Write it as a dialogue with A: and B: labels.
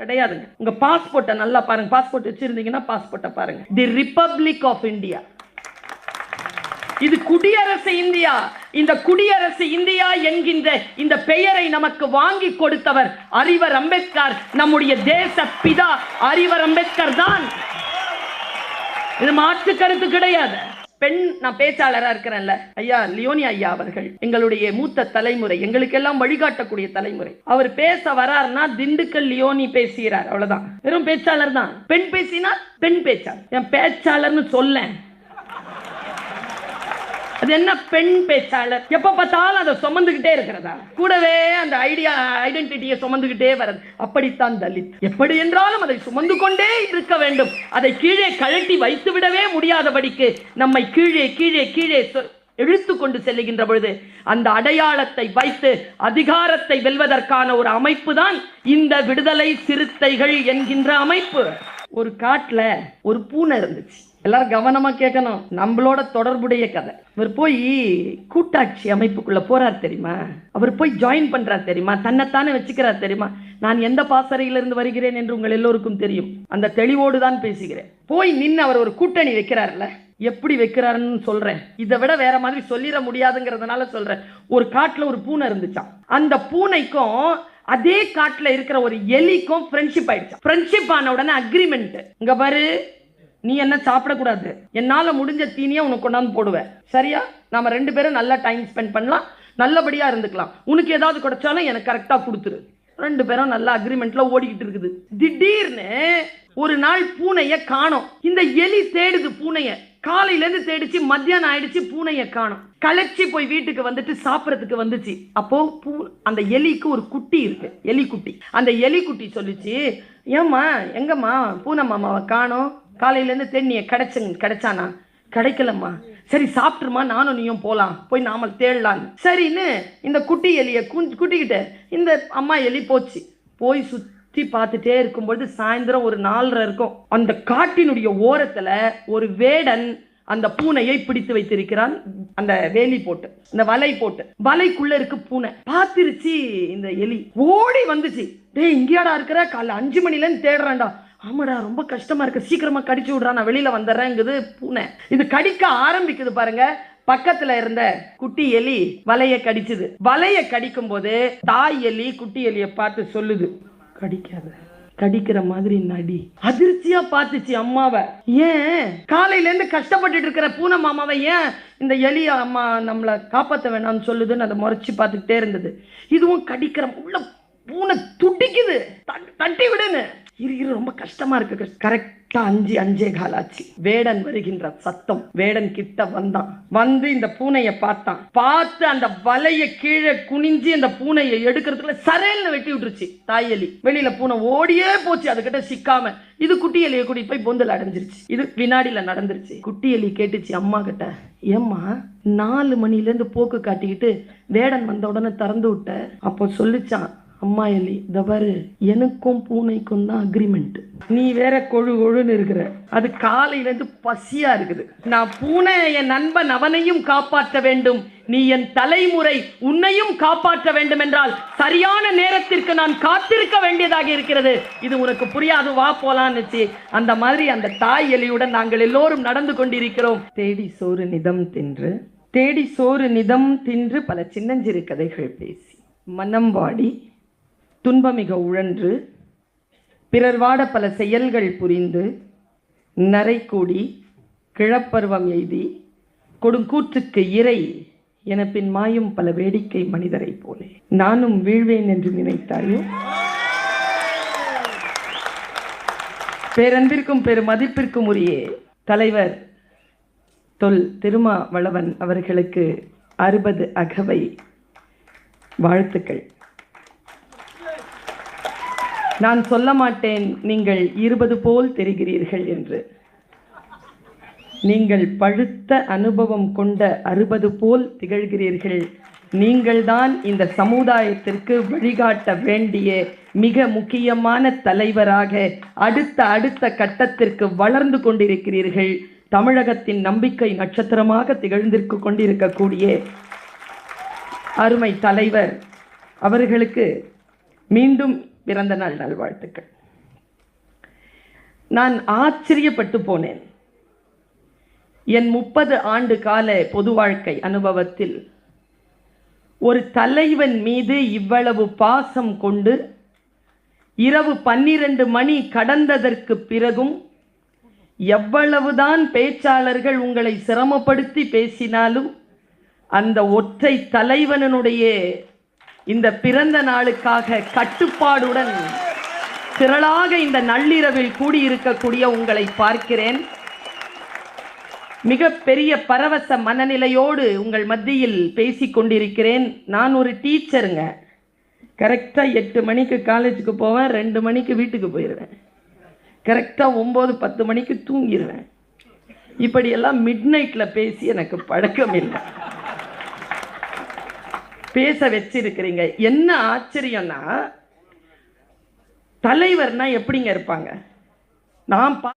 A: கிடையாதுங்க. உங்க பாஸ்போர்ட்டை நல்லா பாருங்க. பாஸ்போர்ட் வச்சிருந்தீங்கன்னா பாஸ்போர்ட்டை பாருங்க. தி ரிப்பப்ளிக் ஆஃப் இந்தியா இது குடியரசு இந்தியா. இந்த குடியரசு இந்தியா என்கின்ற இந்த பெயரை நமக்கு வாங்கி கொடுத்தவர் அறிவர் அம்பேத்கர். நம்முடைய தேச பிதா அறிவர் அம்பேத்கர் தான். இது மாற்று கருத்து கிடையாது. பெண் நான் பேச்சாளரா இருக்கிறேன்ல. ஐயா லியோனி ஐயா அவர்கள் எங்களுடைய மூத்த தலைமுறை எங்களுக்கெல்லாம் வழிகாட்டக்கூடிய தலைமுறை. அவர் பேச வராருன்னா திண்டுக்கல் லியோனி பேசுகிறார் அவ்வளவுதான். வெறும் பேச்சாளர் தான். பெண் பேசினா பெண் பேச்சாளர். என் பேச்சாளர்னு சொல்லேன். அது என்ன பெண் பேச்சாளர்? எப்ப பார்த்தாலும் அதை சுமந்துகிட்டே இருக்கிறதா? கூடவே அந்த ஐடியா ஐடென்டிட்டியை சுமந்துகிட்டே வரது அப்படித்தான் தலித். எப்படி என்றாலும் அதை சுமந்து கொண்டே இருக்க வேண்டும். அதை கீழே கழட்டி வைத்து விடவே முடியாதபடிக்கு நம்மை கீழே கீழே கீழே சொ- இழுத்து கொண்டு செல்லுகின்ற பொழுது அந்த அடையாளத்தை வைத்து அதிகாரத்தை வெல்வதற்கான ஒரு அமைப்பு தான் இந்த விடுதலை சிறுத்தைகள் என்கின்ற அமைப்பு. ஒரு காட்டுல ஒரு பூனை இருந்துச்சு. எல்லாரும் கவனமா கேட்கணும். நம்மளோட தொடர்புடைய கதை. இவர் போய் கூட்டாட்சி அமைப்புக்குள்ள போறார் தெரியுமா? அவர் போய் ஜாயின் பண்றார் தெரியுமா? தன்னைத்தானே வச்சுக்கிறார் தெரியுமா? நான் எந்த பாசறையிலிருந்து வருகிறேன் என்று உங்கள் எல்லோருக்கும் தெரியும். அந்த தெளிவோடு தான் பேசுகிறேன். போய் நின்று அவர் ஒரு கூட்டணி வைக்கிறார்ல. எப்படி வைக்கிறாருன்னு சொல்றேன். இதை விட வேற மாதிரி சொல்லிட முடியாதுங்கிறதுனால சொல்றேன். ஒரு காட்டுல ஒரு பூனை இருந்துச்சான் அந்த பூனைக்கும் அதே காட்டுல இருக்கிற ஒரு எலிக்கும் ஃப்ரெண்ட்ஷிப் ஆயிடுச்சு ஃப்ரெண்ட்ஷிப் ஆன உடனே அக்ரிமெண்ட் இங்க பாரு. நீ என்ன சாப்பிடக்கூடாது. என்னால் முடிஞ்ச தீனியை உனக்கு கொண்டாந்து போடுவேன். சரியா? நாம் ரெண்டு பேரும் நல்லா டைம் ஸ்பெண்ட் பண்ணலாம். நல்லபடியாக இருந்துக்கலாம். உனக்கு ஏதாவது கிடைச்சாலும் எனக்கு கரெக்டாக கொடுத்துரு. ரெண்டு பேரும் நல்லா அக்ரிமெண்ட்ல ஓடிக்கிட்டு இருக்குது. திடீர்னு ஒரு நாள் பூனைய காணோம். இந்த எலி தேடுது பூனைய. காலையில இருந்து தேடிச்சு மத்தியானம் ஆயிடுச்சு பூனைய காணோம். களைச்சி போய் வீட்டுக்கு வந்துட்டு சாப்பிடறதுக்கு வந்துச்சு. அப்போ பூ அந்த எலிக்கு ஒரு குட்டி இருக்கு. எலி குட்டி. அந்த எலி குட்டி ஏம்மா எங்கம்மா? பூனை மாமாவை காணோம். காலையிலேருந்து இருந்து கிடைச்சுங்க கிடைச்சானா கிடைக்கலம்மா. சரி சாப்பிட்டுருமா? நானும் நீயும் போகலாம் போய் நாம தேடலான்னு சரின்னு இந்த குட்டி எலியை குஞ்சு குட்டிக்கிட்டு இந்த அம்மா எலி போச்சு. போய் சுற்றி பார்த்துட்டே இருக்கும்பொழுது சாயந்தரம் ஒரு நாலரை இருக்கும். அந்த காட்டினுடைய ஓரத்தில் ஒரு வேடன் அந்த பூனையை பிடித்து வைத்திருக்கிறான். அந்த வேலி போட்டு இந்த வலை போட்டு. வலைக்குள்ள இருக்கு பூனை. பார்த்துருச்சு இந்த எலி. ஓடி வந்துச்சு. டேய் இங்கேயாடா இருக்கிற? காலைல அஞ்சு மணிலன்னு தேடுறான்டா தேடுறேன்டா. ஆமாடா ரொம்ப கஷ்டமா இருக்கு. சீக்கிரமா கடிச்சு விடுறா நான் வெளியில வந்துடுறேங்குது பூனை. இது கடிக்க ஆரம்பிக்குது பாருங்க. பக்கத்துல இருந்த குட்டி எலி வலைய கடிச்சுது. வலைய கடிக்கும் போது தாய் எலி குட்டி எலிய பார்த்து சொல்லுது கடிக்காத. கடிக்கிற மாதிரி நடி. அதிர்ச்சியா பார்த்துச்சு அம்மாவை. ஏன்? காலையில இருந்து கஷ்டப்பட்டுட்டு இருக்கிற பூனை மாமாவை ஏன் இந்த எலி அம்மா நம்மளை காப்பாத்த வேணாம்னு சொல்லுதுன்னு அதை முறைச்சு பார்த்துக்கிட்டே இருந்தது. இதுவும் கடிக்கிற உள்ள பூனை துடிக்குது. தட்டி விடுன்னு. இரு இரு ரொம்ப கஷ்டமா இருக்கு. கரெக்டா அஞ்சு அஞ்சே கால் ஆச்சு. வேடன் வருகின்ற சத்தம். வேடன் கிட்ட வந்தான். வந்து இந்த பூனையை பார்த்தான். பார்த்து அந்த வலைய கீழே குனிஞ்சு அந்த பூனையை எடுக்கிறதுக்குள்ள சரேல்னு வெட்டி விட்டுருச்சு. தாய் எலி. வெளியில பூனை ஓடியே போச்சு. அதுகிட்ட சிக்காம. இது குட்டி எலியை கூட்டிட்டு போய் பொந்தல் அடைஞ்சிருச்சு. இது வினாடியில நடந்துருச்சு. குட்டி எலி கேட்டுச்சு அம்மா கிட்ட ஏம்மா நாலு மணில இருந்து போக்கு காட்டிக்கிட்டு வேடன் வந்த உடனே திறந்து விட்ட. அப்போ சொல்லிச்சான் அம்மா எலி தவறு எனக்கும் பூனைக்கும் தான் அக்ரிமெண்ட் நீ வேற கொழு கொழுன்னு இருக்கிற. அது காலையிலேருந்து பசியா இருக்குது. நான் பூனை என் நண்பன் அவனையும் காப்பாற்ற வேண்டும். நீ என் தலைமுறை உன்னையும் காப்பாற்ற வேண்டும் என்றால் சரியான நேரத்திற்கு நான் காத்திருக்க வேண்டியதாக இருக்கிறது. இது உனக்கு புரியாது வா போலான்னுச்சு அந்த மாதிரி அந்த தாய் எலியுடன் நாங்கள் எல்லோரும் நடந்து கொண்டிருக்கிறோம். தேடி சோறு நிதம் தின்று தேடி சோறு நிதம் தின்று பல சின்னஞ்சிறு கதைகள் பேசி. மனம் வாடி துன்பமிக உழன்று பிறர் வாட பல செயல்கள் புரிந்து நரைக்கூடி கிழப்பருவம் எய்தி கொடுங்கூற்றுக்கு இறை என பின் மாயும் பல வேடிக்கை மனிதரைப் போலே. நானும் வீழ்வேன் என்று நினைத்தாயோ? பேரன்பிற்கும் பெரு மதிப்பிற்கும் உரிய தலைவர் தொல் திருமாவளவன் அவர்களுக்கு அறுபது அகவை வாழ்த்துக்கள். நான் சொல்ல மாட்டேன் நீங்கள் இருபது போல் தெரிகிறீர்கள் என்று. நீங்கள் பழுத்த அனுபவம் கொண்ட அறுபது போல் திகழ்கிறீர்கள். நீங்கள்தான் இந்த சமுதாயத்திற்கு வழிகாட்ட வேண்டிய மிக முக்கியமான தலைவராக அடுத்த அடுத்த கட்டத்திற்கு வளர்ந்து கொண்டிருக்கிறீர்கள். தமிழகத்தின் நம்பிக்கை நட்சத்திரமாக திகழ்ந்திருக்கு கொண்டிருக்கக்கூடிய அருமை தலைவர் அவர்களுக்கு மீண்டும் பிறந்த நாள் நல்வாழ்த்துக்கள். நான் ஆச்சரியப்பட்டு போனேன். என் முப்பது ஆண்டு கால பொது வாழ்க்கை அனுபவத்தில் ஒரு தலைவன் மீது இவ்வளவு பாசம் கொண்டு இரவு பன்னிரண்டு மணி கடந்ததற்கு பிறகும் எவ்வளவுதான் பேச்சாளர்கள் உங்களை சிரமப்படுத்தி பேசினாலும் அந்த ஒற்றை தலைவனுடைய இந்த பிறந்த நாளுக்காக கட்டுப்பாடுடன் திரளாக இந்த நள்ளிரவில் கூடியிருக்கக்கூடிய உங்களை பார்க்கிறேன். மிக பெரிய பரவச மனநிலையோடு உங்கள் மத்தியில் பேசிக் கொண்டிருக்கிறேன். நான் ஒரு டீச்சருங்க. கரெக்டாக எட்டு மணிக்கு காலேஜுக்கு போவேன் ரெண்டு மணிக்கு வீட்டுக்கு போயிடுவேன் கரெக்டாக ஒம்பது பத்து மணிக்கு தூங்கிடுவேன் இப்படியெல்லாம் மிட் நைட்டில் பேசி எனக்கு பழக்கம் இல்லை பேச வச்சிருக்கிறீங்க. என்ன ஆச்சரியம்னா தலைவர்னா எப்படிங்க இருப்பாங்க? நான் பா